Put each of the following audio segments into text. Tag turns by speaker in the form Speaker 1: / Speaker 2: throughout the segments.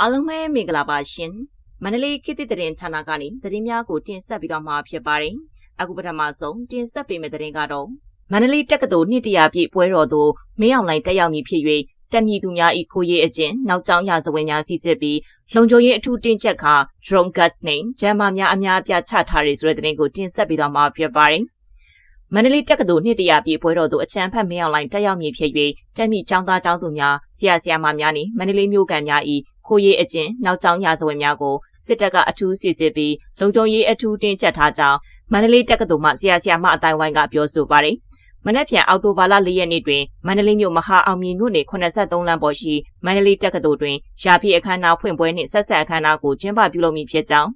Speaker 1: အားလုံးပဲမင်္ဂလာပါရှင်မန္တလေးခေတ်သစ်သတင်းဌာနကနေသတင်းများကိုတင်ဆက်ပြီးတော့မှာဖြစ်ပါတယ်အခုပထမဆုံးတင်ဆက်ပေးမယ့်သတင်းကတော့မန္တလေးတက္ကသိုလ်နှစ်တရာပြည့်ပွဲတော်သို့မင်းအောင်လိုင်းတက်ရောက်မည်ဖြစ်၍တက်မြည်သူများဤကိုရေးအကျင့်နောက်ကျောင်းရာဇဝင်များစီစစ်ပြီးလုံခြုံရေးအထူးတင်ချက်ခါ drone gas နဲ့ဂျမ်မာများအများအပြားချထားရဆိုတဲ့သတင်းကိုတင်ဆက်ပြီးတော့မှာဖြစ်ပါတယ် မန္တလေးတက္ကသိုလ်နှစ်တရာပြည့်ပွဲတော်သို့အချမ်းဖတ်မင်းအောင်လိုင်းတက်ရောက်မည်ဖြစ်၍တက်မြည်ကျောင်းသားကျောင်းသူများဆရာဆရာမများနှင့်မန္တလေးမြို့ကန်များ၏ခိုးရေးအကျင့်နောက်ကျောင်းရာဇဝင်များကိုစစ်တပ်ကအထူးစစ်ဆေးပြီးလုံခြုံရေးအထူးတင်းကျပ်ထားကြောင်းမန္တလေးတက္ကသိုလ်မှဆရာဆရာမအတိုင်းဝိုင်းကပြောဆိုပါတယ်။မနက်ဖြန်အောက်တိုဘာလ၄ရက်နေ့တွင်မန္တလေးမြို့မဟာအောင်မြင်မြို့နယ်83လမ်းပေါ်ရှိမန္တလေးတက္ကသိုလ်တွင်ရာပြည့်အခမ်းအနားဖွင့်ပွဲနှင့်ဆက်ဆက်အခမ်းအနားကိုကျင်းပပြုလုပ်မည်ဖြစ်ကြောင်း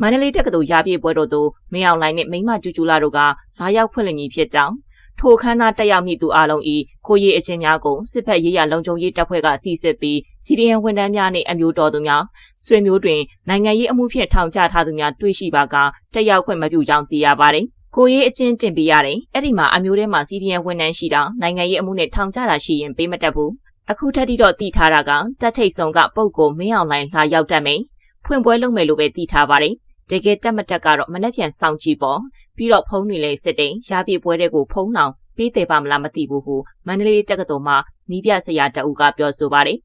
Speaker 1: မန္တလေးတက္ကသိုလ်ရာပြည့်ပွဲတော်သို့မင်းအောင်လှိုင်နှင့်မိမကျူကျူလာတို့ကလာရောက်ဖွင့်လှစ်မည်ဖြစ်ကြောင်းထိုခမ်းနားတက်ရောက်မိသူအလုံးဤခိုးရေးအချင်းများကိုစစ်ဖက်ရေးရလုံခြုံရေးတပ်ဖွဲ့ကစီစစ်ပြီးစီဒီအန်ဝန်ထမ်းများနှင့်အမျိုးတော်သူများဆွေမျိုးတွင်နိုင်ငံရေးအမှုဖြင့်ထောင်ချထားသူများတွေ့ရှိပါကတက်ရောက်ခွင့်မပြုကြောင်းသိရပါတယ်။ကိုရေးအချင်းတင်ပေးရတယ်။အဲ့ဒီမှာအမျိုးထဲမှာစီဒီအန်ဝန်ထမ်းရှိတာနိုင်ငံရေးအမှုနဲ့ထောင်ချတာရှိရင်ပေးမတက်ဘူး။အခုထက်ထိတော့တည်ထားတာကတက်ထိတ်ဆုံးကပုံကိုမင်းအောင်လိုင်းလာရောက်တတ်မယ်။ဖွင့်ပွဲလုပ်မယ်လို့ပဲတည်ထားပါတယ်။ တကယ်တက်မတက်ကတော့မနှက်ပြန်စောင့်ကြည့်ပေါ့ပြီးတော့ဖုံးတွေလည်းစစ်တယ်ရှားပြေပွဲတဲ့ကိုဖုံးအောင်ပေးတယ်ပါမလားမသိဘူးဟုမန္တလေးတက္ကသိုလ်မှနီးပြဆရာတအူးကပြောဆိုပါတယ်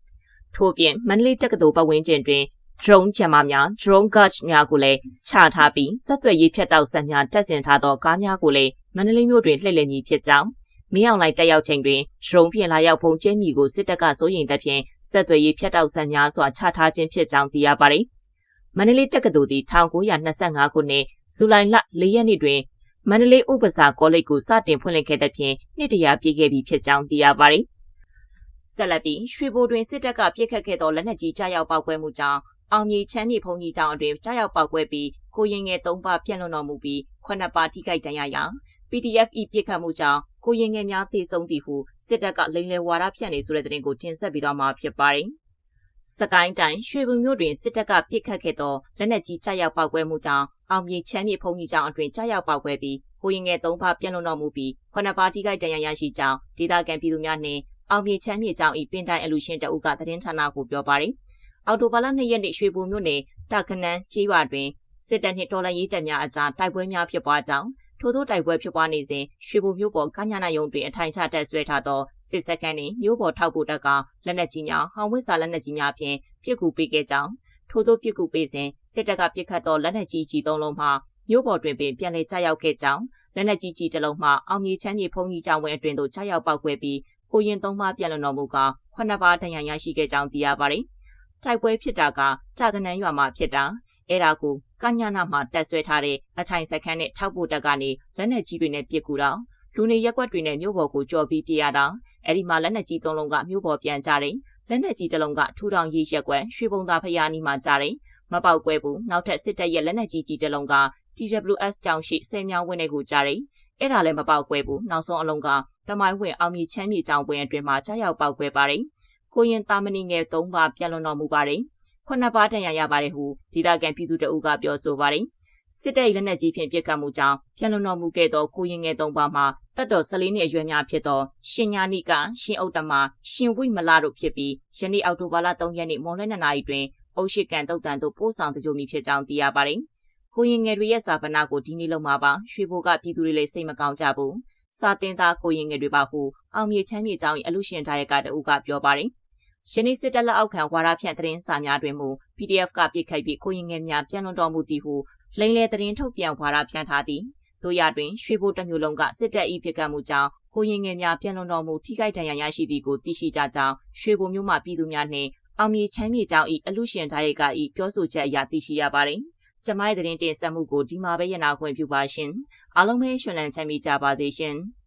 Speaker 1: ထို့ပြင်မန္တလေးတက္ကသိုလ်ပတ်ဝန်းကျင်တွင် drone ချမများ drone guard များကိုလည်းချထားပြီးဆက်သွယ်ရေးဖြတ်တောက်ဆက်များတက်ဆင်ထားသောကားများကိုလည်းမန္တလေးမြို့တွင်လှည့်လည်မည်ဖြစ်ကြောင်းမင်းအောင်လိုက်တက်ရောက်ချိန်တွင် drone ဖြင့်လာရောက်ဖုန်ကျင်းမိကိုစစ်တပ်ကစိုးရိမ်တဲ့ဖြင့်ဆက်သွယ်ရေးဖြတ်တောက်ဆက်များစွာချထားခြင်းဖြစ်ကြောင်းသိရပါတယ်။ မန္တလေးတက္ကသိုလ်သည်1925ခုနှစ်ဇူလိုင်လ4ရက်နေ့တွင်မန္တလေးဥပစာကောလိပ်ကိုစတင်ဖွင့်လှစ်ခဲ့တဲ့ဖြင့်နှစ်တရာပြည့်ခဲ့ပြီဖြစ်ကြောင်းသိရပါတယ်။ဆက်လက်ပြီးရွှေဘိုတွင်စစ်တပ်ကပြစ်ခတ်ခဲ့သောလက်နက်ကြီးကြားရောက်ပောက်ကွဲမှုကြောင့်အောင်မြေချမ်းမြေဖုန်ကြီးကျောင်းအတွင်းကြားရောက်ပောက်ကွဲပြီးကိုရင်ငယ်၃ပါးပြန့်လွန်တော်မူပြီးခုနှစ်ပါးထိခိုက်ဒဏ်ရာရ PDF ၏ပြစ်ခတ်မှုကြောင့်ကိုရင်ငယ်များသေဆုံးသည်ဟုစစ်တပ်ကလိန်လယ်ဝါဒဖြန့်နေဆိုတဲ့သတင်းကိုတင်ဆက်ပြီးတော့မှာဖြစ်ပါတယ်။ စကိုင်းတိုင်းရွှေဘုံမြို့တွင်စစ်တပ်ကပြစ်ခတ်ခဲ့သောလက်နက်ကြီးကြားရောက်ပောက်ကွဲမှုကြောင့်အောင်မြေချမ်းမြေဖုန်ကြီးကျောင်းအတွင်းကြားရောက်ပောက်ကွဲပြီးကိုရင်ငယ်၃ပါးပြန့်လွန်တော်မူပြီးခုနှစ်ပါးထိခိုက်ဒဏ်ရာရရှိကြောင်းဒေသခံပြည်သူများနှင့်အောင်မြေချမ်းမြေကျောင်း၏ပင်တိုင်အလူရှင်တအုပ်ကသတင်းဌာနကိုပြောပါရယ်အော်တိုဘာလ2ရက်နေ့ရွှေဘုံမြို့နယ်တာခနန်းကျေးရွာတွင်စစ်တပ်နှင့်တော်လှန်ရေးတပ်များအကြားတိုက်ပွဲများဖြစ်ပွားကြောင်း ထို့သောတိုက်ပွဲဖြစ်ပွားနေစဉ်ရွှေဘုံမြို့ပေါ်ကညနာယုံတွင်အထိုင်ချတပ်ဆွဲထားသောစစ်စခန်းနှင့်မြို့ပေါ်ထောက်ပို့တပ်ကလက်နက်ကြီးများဟောင်ဝစ်စာလက်နက်ကြီးများဖြင့်ပစ်ကူပေးခဲ့ကြောင်းထို့သောပစ်ကူပေးစဉ်စစ်တပ်ကပစ်ခတ်သောလက်နက်ကြီးကြီးသုံးလုံးမှမြို့ပေါ်တွင်ပင်ပြန်လည်ကြားရောက်ခဲ့ကြောင်းလက်နက်ကြီးကြီးတစ်လုံးမှအောင်မြေချမ်းမြေဖုံကြီးကျောင်းဝင်းအတွင်သို့ကြားရောက်ပောက်ကွဲပြီးကိုရင်သုံးပါးပြန်လွန်တော်မူကခုနှစ်ပါးဒဏ်ရာရရှိခဲ့ကြောင်းသိရပါတယ်။တိုက်ပွဲဖြစ်တာကကြာကနန်းရွာမှာဖြစ်တာ အဲ့ဒါကိုကညနာမှာတက်ဆွဲထားတဲ့အထိုင်စခန်းနဲ့ထောက်ပို့တက်ကနေလက်နက်ကြီးတွေနဲ့ပစ်ကူတော့လူနေရက်ွက်တွေနဲ့မြို့ပေါ်ကိုကြော်ပြီးပြရတာအဲ့ဒီမှာလက်နက်ကြီးသုံးလုံးကမြို့ပေါ်ပြန်ကြတယ်လက်နက်ကြီးတစ်လုံးကထူထောင်ရေးရက်ွက်ရွှေဘုံသာဖျားနီးမှာကြတယ်မပေါက်ကွဲဘူးနောက်ထပ်စစ်တပ်ရဲ့လက်နက်ကြီးကြီးတစ်လုံးက TWS ကြောင့်ရှိဆယ်မြောင်းဝင်းတွေကိုကြားတယ်။အဲ့ဒါလည်းမပေါက်ကွဲဘူး။နောက်ဆုံးအလုံးကတမိုင်းဝင်အောင်မြေချမ်းမြေကြောင်ပွင့်အတွင်မှာကြားရောက်ပေါက်ကွဲပါတယ်။ကိုရင်တာမဏိငယ်၃ပါးပြန်လွန်တော်မူပါတယ်။ ခုနှစ်ပါးတန်ရာရပါတယ်ဟုဒေသခံပြည်သူတအုပ်ကပြောဆိုပါတယ်။စစ်တပ်လက်နက်ကြီးဖြင့်ပြစ်ခတ်မှုကြောင့်ပြန်လွန်တော်မူခဲ့သောကိုရင်ငယ်၃ပါးမှာတတ်တော်၁၄နှစ်အရွယ်များဖြစ်သောရှင်ညာနိကရှင်ဥတ္တမရှင်ဝိမလာတို့ဖြစ်ပြီးယနေ့အောက်တိုဘာလ3ရက်နေ့မွန်လွဲ2နာရီတွင်အုတ်ရှိကန်တုတ်တန်တို့ပို့ဆောင်တကြိုမိဖြစ်ကြောင်းသိရပါတယ်။ကိုရင်ငယ်တွေရဲ့စာပနာကိုဒီနေ့လုံးမှာပါရွှေဘိုကပြည်သူတွေလည်းစိတ်မကောင်းကြဘူးစာတင်သားကိုရင်ငယ်တွေပါဟုအောင်မြေချမ်းမြေကျောင်း၏အလူရှင်ဒါရကတအုပ်ကပြောပါတယ် ယနေ့စစ်တပ်လက်အောက်ခံဝါရဖြန့်သတင်းစာများတွင်မူ PDF ကပြစ်ခတ်ပြီးကိုရင်ငယ်များပြန်လွန်တော်မူသည်ဟုလိန်လေသတင်းထုတ်ပြန်ဝါရဖြန့်ထားသည်တို့ရတွင်ရွှေဘိုတစ်မျိုးလုံးကစစ်တပ်၏ပြစ်ခတ်မှုကြောင့်ကိုရင်ငယ်များပြန်လွန်တော်မူထိခိုက်ဒဏ်ရာရရှိသည်ကိုသိရှိကြကြောင်းရွှေဘိုမြို့မှပြည်သူများနှင့်အောင်မြေချမ်းမြေကျောင်း၏အလူရှင်ဒါရက၏ပြောဆိုချက်အရသိရှိရပါသည်ကျမရဲ့သတင်းတင်ဆက်မှုကိုဒီမှာပဲရနာခွင့်ပြုပါရှင်အားလုံးပဲရှင်လန်းချမ်းမြေကြပါစေရှင်။